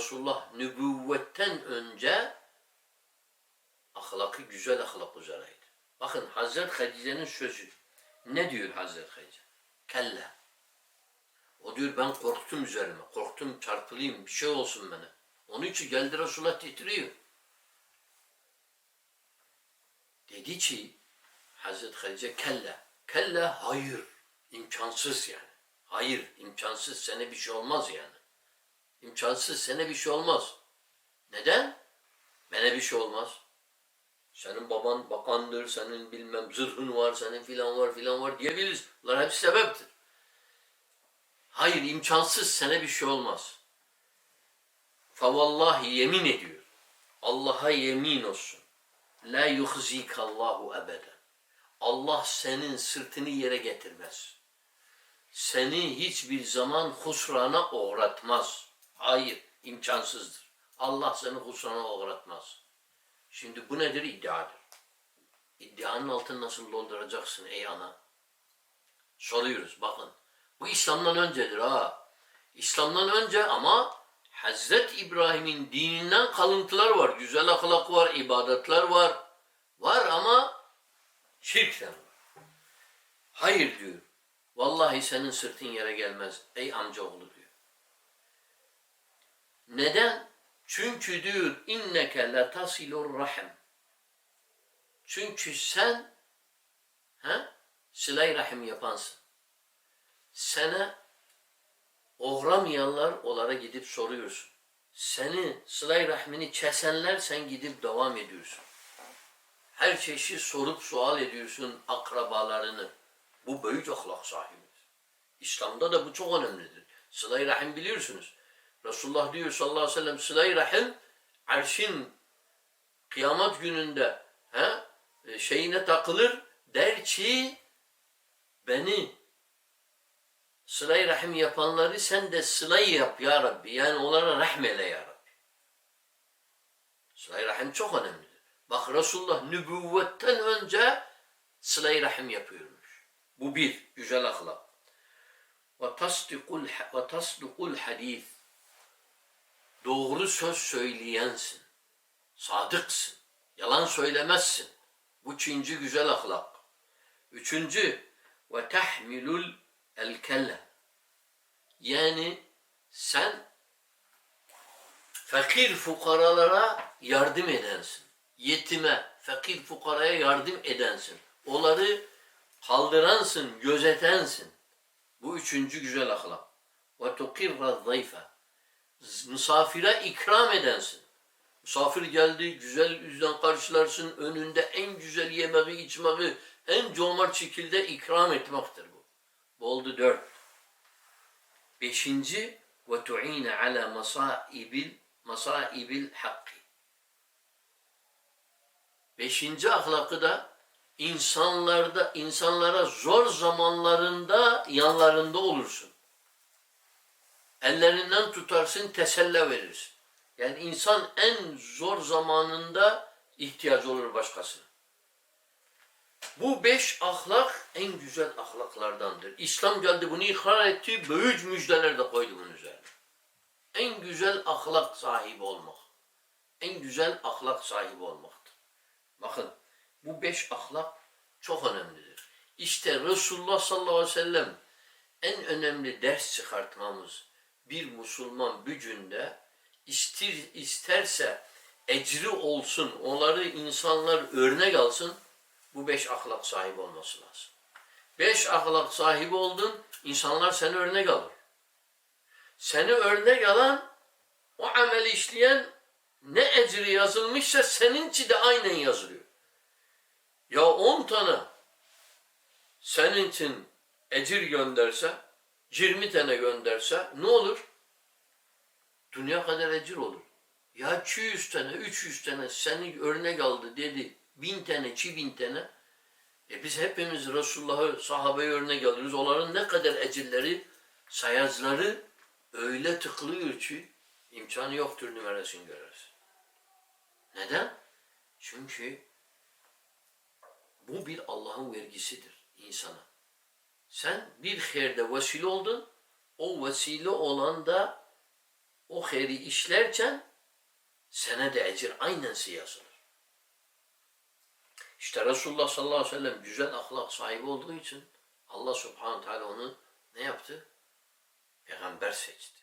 Resulullah nübüvvetten önce ahlakı güzel ahlak üzereydi. Bakın Hazreti Hatice'nin sözü. Ne diyor Hazreti Hatice? Kelle. O diyor ben korktum üzerime. Korktum çarpılayım bir şey olsun bana. Onun için geldi Resulullah titriyor. Dedi ki Hazreti Hatice kelle. Kelle hayır. imkansız yani. Hayır imkansız sana bir şey olmaz yani. İmkansız sana bir şey olmaz. Neden? Bana bir şey olmaz. Senin baban bakandır, senin bilmem zırhın var, senin filan var filan var diyebiliriz. Bunlar hepsi sebeptir. Hayır imkansız sana bir şey olmaz. Favallahi yemin ediyor. Allah'a yemin olsun. La yuhzikallahu ebeden. Allah senin sırtını yere getirmez. Seni hiçbir zaman husrana uğratmaz. Hayır, imkansızdır. Allah seni husrana uğratmaz. Şimdi bu nedir? İddiadır. İddianın altını nasıl dolduracaksın ey ana? Soruyoruz bakın. Bu İslam'dan öncedir ha. İslam'dan önce ama Hazret İbrahim'in dininden kalıntılar var. Güzel ahlak var, ibadetler var. Var ama şirkten var. Hayır diyor. Vallahi senin sırtın yere gelmez ey amcaoğlu diyor. Neden? Çünkü diyor inneke la rahim. Çünkü sen he, sıla rahim yapansın. Sana uğramayanlar onlara gidip soruyorsun. Seni sıla rahmini kesenler sen gidip devam ediyorsun. Her çeşit sorup sual ediyorsun akrabalarını. Bu büyük ahlak sahibidir. İslam'da da bu çok önemlidir. Sıla-i Rahim biliyorsunuz. Resulullah diyor sallallahu aleyhi ve sellem Sıla-i Rahim arşın kıyamet gününde he, e, şeyine takılır der ki beni sıla-i rahim yapanları sen de sılayı yap ya Rabbi. Yani onlara rahmele ya Rabbi. Sıla-i rahim çok önemlidir. Bak Resulullah nübüvvetten önce sıla-i rahim yapıyormuş. Bu bir, güzel ahlak. Ve tasdikul, hadith. Doğru söz söyleyensin. Sadıksın. Yalan söylemezsin. Bu üçüncü güzel ahlak. Üçüncü ve tahmilul el kelle. Yani sen fakir fukaralara yardım edensin. Yetime, fakir fukaraya yardım edensin. Onları kaldıransın, gözetensin. Bu üçüncü güzel ahlak. Ve tukirra zayfe. Misafire ikram edensin. Misafir geldi, güzel yüzden karşılarsın, önünde en güzel yemeği, içmeği, en cömert şekilde ikram etmektir bu. Bu oldu dört. Beşinci, ve tu'ine ala masaibil, masaibil hakki. Beşinci ahlakı da insanlarda, insanlara zor zamanlarında yanlarında olursun. Ellerinden tutarsın, teselle verirsin. Yani insan en zor zamanında ihtiyacı olur başkasına. Bu beş ahlak en güzel ahlaklardandır. İslam geldi bunu ikrar etti, büyük müjdeler de koydu bunun üzerine. En güzel ahlak sahibi olmak. En güzel ahlak sahibi olmaktır. Bakın bu beş ahlak çok önemlidir. İşte Resulullah sallallahu aleyhi ve sellem en önemli ders çıkartmamız bir Müslüman gücünde istir, isterse ecri olsun, onları insanlar örnek alsın, bu beş ahlak sahibi olması lazım. Beş ahlak sahibi oldun, insanlar seni örnek alır. Seni örnek alan, o ameli işleyen ne ecri yazılmışsa seninki de aynen yazılıyor. Ya on tane senin için ecir gönderse, 20 tane gönderse ne olur? Dünya kadar ecir olur. Ya 200 tane, 300 tane seni örnek aldı dedi. Bin tane, iki bin tane. E biz hepimiz Resulullah'ı, sahabeyi örnek alıyoruz. Onların ne kadar ecirleri, sayazları öyle tıklıyor ki imkanı yoktur numarasını görürüz. Neden? Çünkü bu bir Allah'ın vergisidir insana. Sen bir herde vesile oldun, o vesile olan da o hayri işlerken sana da ecir aynen yazılır. İşte Resulullah sallallahu aleyhi ve sellem güzel ahlak sahibi olduğu için Allah subhanahu teala onu ne yaptı? Peygamber seçti.